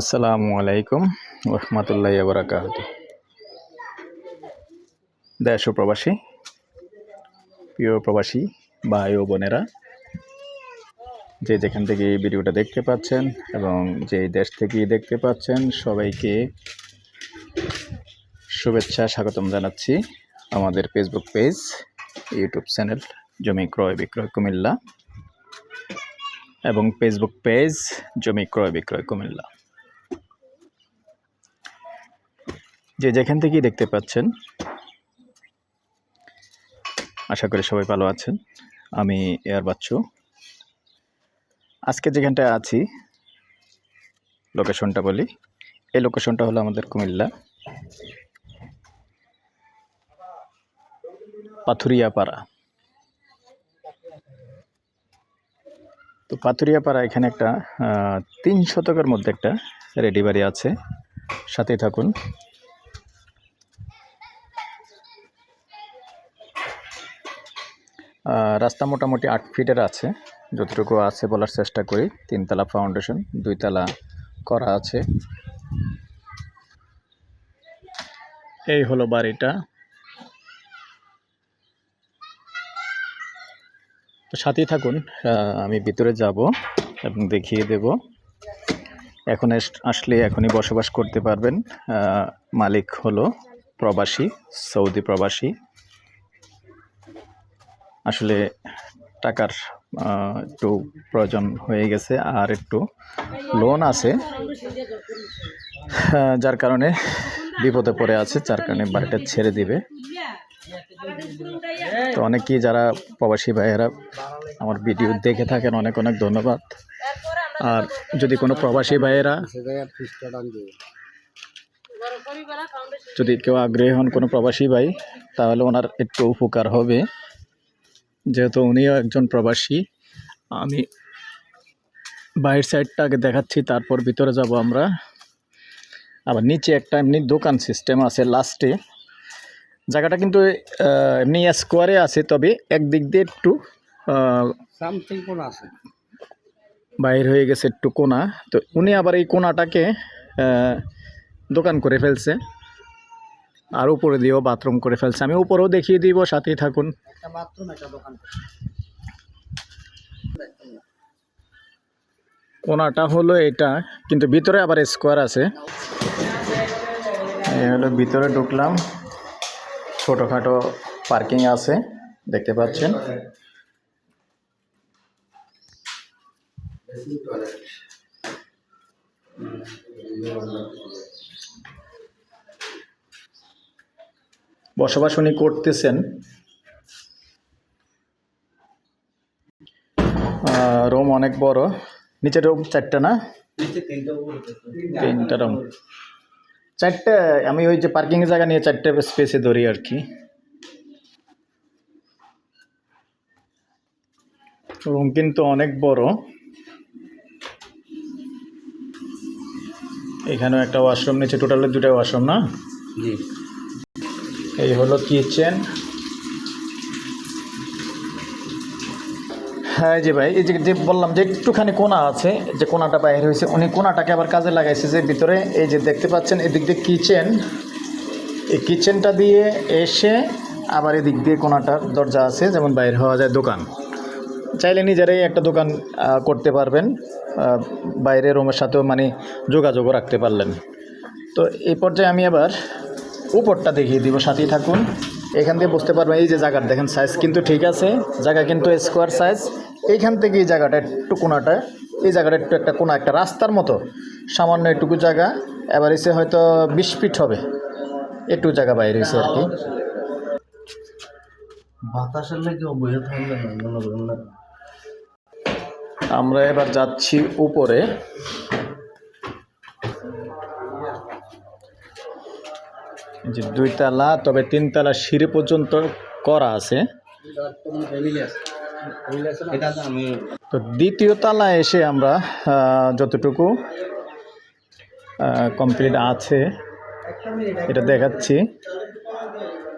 আসসালামু আলাইকুম রহমতুল্লাহ বারাকাত দেশ প্রবাসী, প্রিয় প্রবাসী, ভাই ও বোনেরা, যে যেখান থেকে এই ভিডিওটা দেখতে পাচ্ছেন এবং যে দেশ থেকে দেখতে পাচ্ছেন, সবাইকে শুভেচ্ছা, স্বাগতম জানাচ্ছি আমাদের ফেসবুক পেজ ইউটিউব চ্যানেল জমি ক্রয় বিক্রয় কুমিল্লা, এবং ফেসবুক পেজ জমি ক্রয় বিক্রয় কুমিল্লা। যে যেখান থেকেই দেখতে পাচ্ছেন, আশা করি সবাই ভালো আছেন। আমি এয়ার বাচ্চু। আজকে যেখানটায় আছি লোকেশনটা বলি। এই লোকেশনটা হলো আমাদের কুমিল্লা। পাথুরিয়াপাড়া। তো পাথুরিয়াপাড়া এখানে একটা তিন শতকের মধ্যে একটা রেডি বাড়ি আছে। সাথে থাকুন। রাস্তা মোটামুটি আট ফিটের আছে। যতটুকু আছে বলার চেষ্টা করি। তিনতলা ফাউন্ডেশন দুইতলা করা আছে। এই হলো বাড়িটা। তো সাথেই থাকুন আমি ভিতরে যাব এবং দেখিয়ে দেব। এখন আসলে এখনই বসবাস করতে পারবেন মালিক হলো প্রবাসী, সৌদি প্রবাসী। আসলে টাকার একটু প্রয়োজন হয়ে গেছে আর একটু লোন আছে। যার কারণে বিপদে পড়ে আছে, যার কারণে বাড়িটা ছেড়ে দিবে। তো অনেকেই যারা প্রবাসী ভাইয়েরা আমার ভিডিও দেখে থাকেন, অনেক অনেক ধন্যবাদ। আর যদি কোনো প্রবাসী ভাইয়েরা যদি কেউ আগ্রহী হন কোনো প্রবাসী ভাই, তাহলে ওনার একটু উপকার হবে। যেহেতু উনিও একজন প্রবাসী আমি বাইরের সাইডটা আগে দেখাচ্ছি তারপর ভিতরে যাব আমরা। আবার নিচে একটা এমনি দোকান সিস্টেম আছে লাস্টে জায়গাটা কিন্তু এমনি স্কোয়ারে আছে তবে একদিক দিয়ে একটু সামথিং কোন আছে? বাইর হয়ে গেছে একটু কোনা। তো উনি আবার এই কোনাটাকে দোকান করে ফেলছে। আর উপরে দিয়েও বাথরুম করে ফেলছে। আমি উপরেও দেখিয়ে দিব সাথেই থাকুন। কোনাটা হলো এটা কিন্তু ভিতরে আবার স্কোয়ার আছে। হলো ভিতরে ঢুকলাম। ছোটোখাটো পার্কিং আছে দেখতে পাচ্ছেন। বসবাস উনি করতেছেন রুম অনেক বড়। নিচে রুম চারটা না? তিনটা রুম। চারটে আমি ওই যে পার্কিং জায়গা নিয়ে চারটে স্পেসে ধরি আর কি। রুম কিন্তু অনেক বড়। এখানেও একটা ওয়াশরুম নিচে টোটালে দুটো ওয়াশরুম না? জি। এই হলো কিচেন। হ্যাঁ জি ভাই, এই যে যে বললাম যে একটুখানি কোনা আছে, যে কোনাটা বাইরে হয়েছে, উনি কোনাটাকে আবার কাজে লাগাইছে যে ভিতরে, এই যে দেখতে পাচ্ছেন এদিক দিয়ে কিচেন। এই কিচেনটা দিয়ে এসে আবার এদিক দিয়ে কোনাটার দরজা আছে, যেমন বাইরে হওয়া যায় দোকান। চাইলে নিজেরাই একটা দোকান করতে পারবেন। বাইরে রুমের সাথেও মানে যোগাযোগও রাখতে পারলেন। তো এই পর্যায়ে আমি আবার উপরটা দেখিয়ে দিব সাথেই থাকুন। এখান দিয়ে বুঝতে পারবেন এই যে জায়গাটা দেখেন সাইজ কিন্তু ঠিক আছে। জায়গা কিন্তু স্কোয়ার সাইজ এইখান থেকে এই জায়গাটা একটু কোনাটা এই জায়গাটা একটু একটা কোনা একটা রাস্তার মতো। সামান্য একটুকু জায়গা এবার এসে হয়তো বিশ ফিট হবে। একটু জায়গা বাইরে এসে আর কি। বাতাসের আমরা এবার যাচ্ছি উপরে। যে দুইতলা, তবে তিনতলা সিঁড়ি পর্যন্ত করা আছে। তো দ্বিতীয় তলায় এসে আমরা যতটুকু কমপ্লিট আছে, এটা দেখাচ্ছি।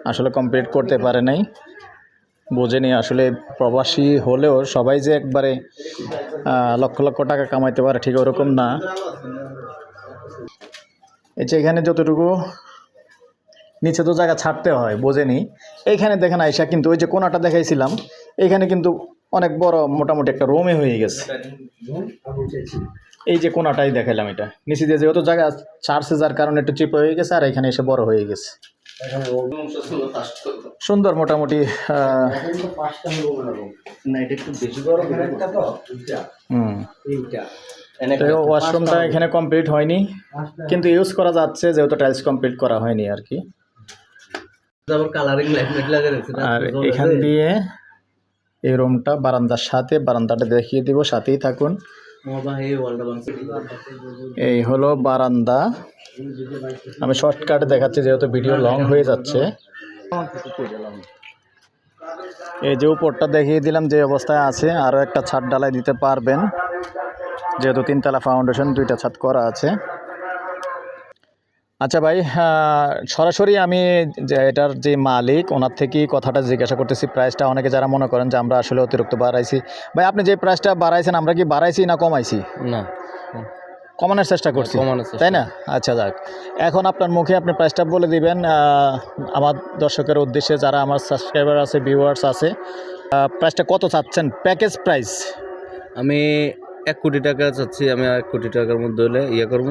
আসলে কমপ্লিট করতে পারে নাই। বোঝেনি আসলে প্রবাসী হলেও সবাই যে একবারে লক্ষ লক্ষ টাকা কামাইতে পারে ঠিক ওরকম না। এই যে এখানে যতটুকু নিচে তো জায়গা ছাড়তে হয় বোঝেনি। এইখানে দেখেন আইসা কিন্তু ওই যে কোনাটা দেখাইছিলাম এইখানে কিন্তু অনেক বড় মোটামুটি একটা রোমে হয়ে গেছে। এই যে কোনাটাই দেখাইলাম এটা। নিচে দিয়ে যেহেতু জায়গা ছাড়ছে যার কারণে একটু চিপ হয়ে গেছে আর এখানে এসে বড় হয়ে গেছে। সুন্দর মোটামুটি আহ, না এটা একটু বেশি বড় একটা তো দুইটা। হুম। ওয়াশরুমটা এখানে কমপ্লিট হয়নি কিন্তু ইউজ করা যাচ্ছে যেহেতু টাইলস কমপ্লিট করা হয়নি আর কি। আর এখান দিয়ে এই রুমটা বারান্দার সাথে বারান্দাটা দেখিয়ে দিব সাথেই থাকুন। এই হলো বারান্দা। আমি শর্টকাট দেখাচ্ছি যেহেতু ভিডিও লং হয়ে যাচ্ছে। এই যে উপরটা দেখিয়ে দিলাম যে অবস্থায় আছে আরও একটা ছাদ ডালাই দিতে পারবেন। যেহেতু তিনতলা ফাউন্ডেশন দুইটা ছাদ করা আছে। আচ্ছা ভাই সরাসরি আমি যে এটার যে মালিক ওনার থেকেই কথাটা জিজ্ঞাসা করতেছি। প্রাইসটা অনেকে যারা মনে করেন যে আমরা আসলে অতিরিক্ত বাড়াইছি। ভাই আপনি যে প্রাইসটা বাড়াইছেন আমরা কি বাড়াইছি না কমাইছি? না। কমানোর চেষ্টা করছি। তাই না? আচ্ছা যাক। এখন আপনার মুখে আপনি প্রাইসটা বলে দিবেন। আমার দর্শকের উদ্দেশ্যে যারা আমার সাবস্ক্রাইবার আছে ভিউয়ার্স আছে প্রাইসটা কত চাচ্ছেন? প্যাকেজ প্রাইস আমি এক কোটি টাকা চাচ্ছি আমি এক কোটি টাকার মধ্যে হলে ইয়ে করব।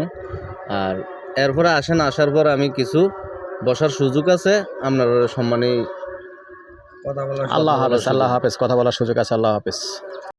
আর এরপরে আসেন আসার পর আমি কিছু বসার সুযোগ আছে আপনার সম্মানী কথা বলার আল্লাহ হাফেজ আল্লাহ হাফেজ কথা বলার সুযোগ আছে আল্লাহ হাফেজ।